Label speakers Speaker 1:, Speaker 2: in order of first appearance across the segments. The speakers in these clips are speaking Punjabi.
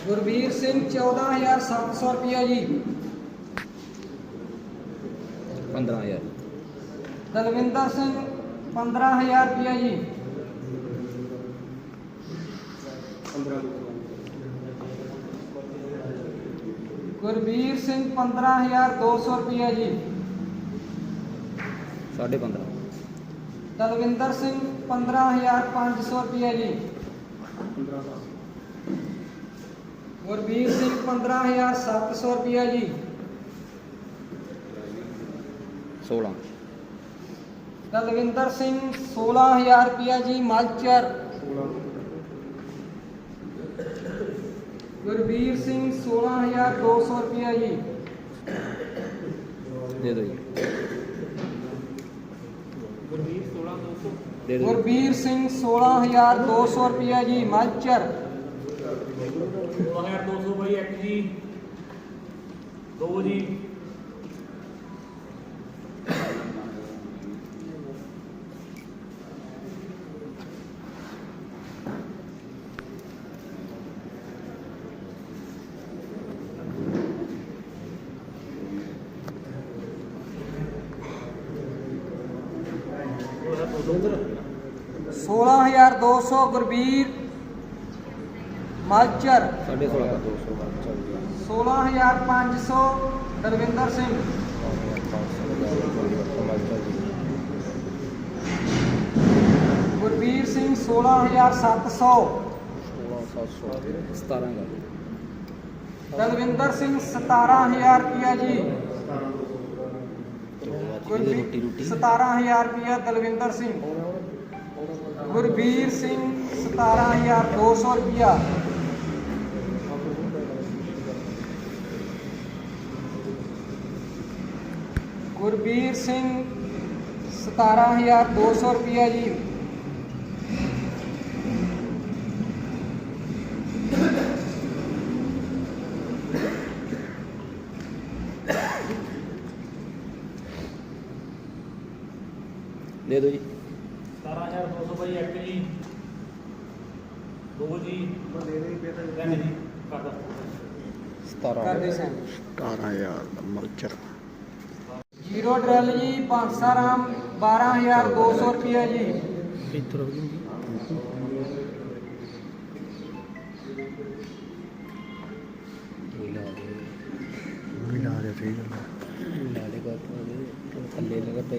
Speaker 1: गुरबीर सिंह चौदह
Speaker 2: हज़ार सात सौ रुपया जी।
Speaker 1: पंद्रह
Speaker 2: हज़ार। दलविंदर सिंह पंद्रह हज़ार रुपया जी। गुरबीर सिंह पंद्रह
Speaker 1: हज़ार दो सौ रुपया जी। साढ़े पंद्रह।
Speaker 2: ਦਲਵਿੰਦਰ ਸਿੰਘ 15500 ਰੁਪਿਆ ਜੀ ਗੁਰਵੀਰ ਸਿੰਘ 15700 ਰੁਪਿਆ ਜੀ
Speaker 1: 16
Speaker 2: ਦਲਵਿੰਦਰ ਸਿੰਘ 16000 ਰੁਪਿਆ ਜੀ ਮਾਲਚਰ ਗੁਰਵੀਰ ਸਿੰਘ 16200 ਰੁਪਿਆ ਜੀ
Speaker 1: ਦੇ ਦਿਓ ਜੀ ਦੇ ਦਿਓ
Speaker 2: ਗੁਰਵੀਰ गुरबीर सिंह सोलह
Speaker 3: हज़ार दो सौ रुपया जी माचर
Speaker 2: सोलह हज़ार दो सौ भाई एक
Speaker 1: जी दो जी। 16200 ਗੁਰਬੀਰ ਮਲਚਰ।
Speaker 2: 16500 ਦਰਵਿੰਦਰ ਸਿੰਘ। ਗੁਰਬੀਰ ਸਿੰਘ 16700
Speaker 1: 16717
Speaker 2: ਦਰਵਿੰਦਰ ਸਿੰਘ 17000 ਰੁਪਿਆ ਜੀ।
Speaker 1: ਰੋਟੀ ਰੋਟੀ
Speaker 2: 17000 ਰੁਪਿਆ ਦਲਵਿੰਦਰ ਸਿੰਘ ਗੁਰਬੀਰ ਸਿੰਘ 17200 ਰੁਪਿਆ ਗੁਰਬੀਰ ਸਿੰਘ 17200 ਰੁਪਿਆ ਜੀ
Speaker 1: ਦੇ ਦਿਓ ਜੀ।
Speaker 3: 17200 ਬਾਈ ਇੱਕ ਜੀ। ਦੋ ਜੀ। ਤਿੰਨ ਜੀ ਕਰਦਾ
Speaker 1: 17
Speaker 2: ਕਰਦੇ ਸੈਂ
Speaker 4: 17000 ਦਾ। ਮਲਚਰ
Speaker 2: ਜੀਰੋ ਡਰੈਲ ਜੀ ਪਾਂਸਾਰਾਮ 12200 ਰੁਪਿਆ ਜੀ।
Speaker 1: ਇੱਧਰ ਹੋ ਗਈ ਲਾ ਦੇ।
Speaker 4: ਦੇ ਸਹੀ ਗੱਲ।
Speaker 1: ਲਾ ਦੇ ਹੋ ਥੱਲੇ ਲਗਾ ਪਈ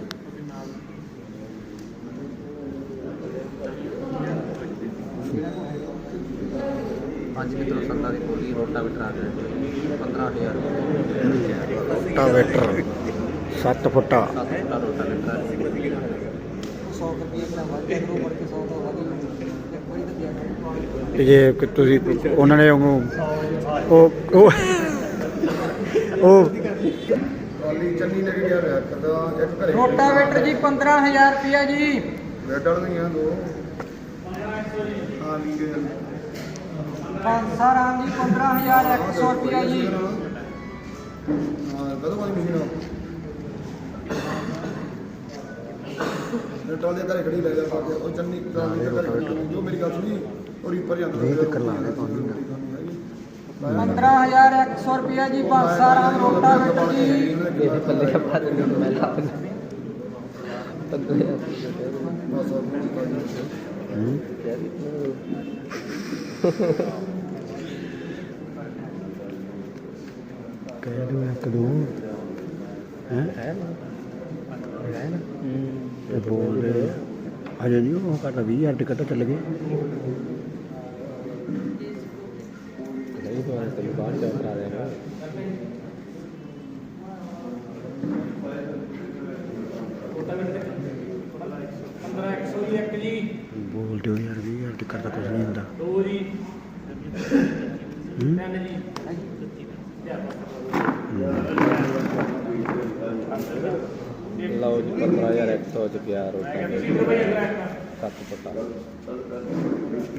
Speaker 1: ਅੱਜ ਮਿੱਤਰੋ ਸੰਦਾ ਦੀ ਬੋਲੀ ਰੋਟਾ ਬਿਟਰਾ ਦੇ 15000
Speaker 4: ਰੋਟਾਵੇਟਰ। 7 ਫੁੱਟਾ।
Speaker 1: 7 ਫੁੱਟਾ ਰੋਟਾ ਬਿਟਰਾ
Speaker 2: 100 ਰੁਪਏ ਦਾ ਵੱਧ ਕਰੂ ਮੁੜ ਕੇ 100 ਤੋਂ ਵੱਧ ਕੋਈ ਤਾਂ
Speaker 4: ਜੇ ਤੁਸੀਂ ਉਹਨਾਂ ਨੇ ਉਹ ਉਹ ਉਹ
Speaker 5: ਕਾਲੀ ਚੰਨੀ ਨੇ ਕਿਹਾ ਹੋਇਆ ਕਦਾ ਇੱਕ ਘਰੇ।
Speaker 2: ਰੋਟਾਵੇਟਰ ਜੀ 15000 ਰੁਪਿਆ ਜੀ।
Speaker 5: ਬੈਡ ਵਾਲੀਆਂ ਦੋ। ਹਾਂ ਲੀਗੇ
Speaker 2: ਪਾਂਸਾਰਾਮ ਜੀ 15100 ਰੁਪਿਆ ਜੀ
Speaker 5: ਹਾਂ ਕਦੋਂ ਵਾਲੀ ਮਸ਼ੀਨ ਨਟਾਲ ਦੇ ਘਰੇ ਖੜੀ ਲੈ ਜਾ ਸਕਦੇ ਉਹ ਚੰਨੀ ਕਾਲੀ ਦੇ ਘਰੇ ਖੜੀ ਹੋਈ, ਜੋ ਮੇਰੀ ਗੱਲ ਸੁਣੀ ਉਹ ਰੀਪਰ ਜਾਂਦਾ
Speaker 4: ਨਹੀਂ ਤੇ ਕਰਲਾ ਦੇ ਪਾਣੀ
Speaker 2: 15100 ਰੁਪਿਆ ਜੀ ਪਾਂਸਾਰਾਮ ਰੋਟਾਵੇਟਰ ਜੀ
Speaker 1: ਇਹ ਪੱਲੇ ਦਾ ਬਾਦ ਮੈਂ ਲਾ ਤੰਦੂ
Speaker 4: ਹੂੰ ਕਹਿ ਦੋ ਇੱਕ ਦੋ। ਹੈ?
Speaker 1: ਹੈ
Speaker 4: ਤੇ ਬੋਲ ਹਜੇ ਨਹੀਂ, ਉਹ ਘੱਟ 20000 ਟਿਕਟ ਚੱਲ ਗਏ
Speaker 1: ਨਹੀਂ ਤਾਂ ਤੈਨੂੰ ਬਾਹਰ ਜਾ ਕਰਾ ਦੇਣਾ
Speaker 3: 15100 ਜੀ ਇੱਕ ਜੀ।
Speaker 4: ਬੋਲ ਦਿਓ ਯਾਰ 20000 ਟਿਕਟ ਤਾਂ ਕੁਝ ਨਹੀਂ ਹੁੰਦਾ।
Speaker 3: ਦੋ ਜੀ।
Speaker 4: ਹੂੰ?
Speaker 3: ਤਿੰਨ ਜੀ।
Speaker 1: ਲਓ ਜੀ 15111 ਰੋਟਾ
Speaker 3: ਠੀਕ ਹੈ ਭਾਈ ਅਗਲਾ ਇੱਕ
Speaker 1: ਸੱਤ ਪਟਾ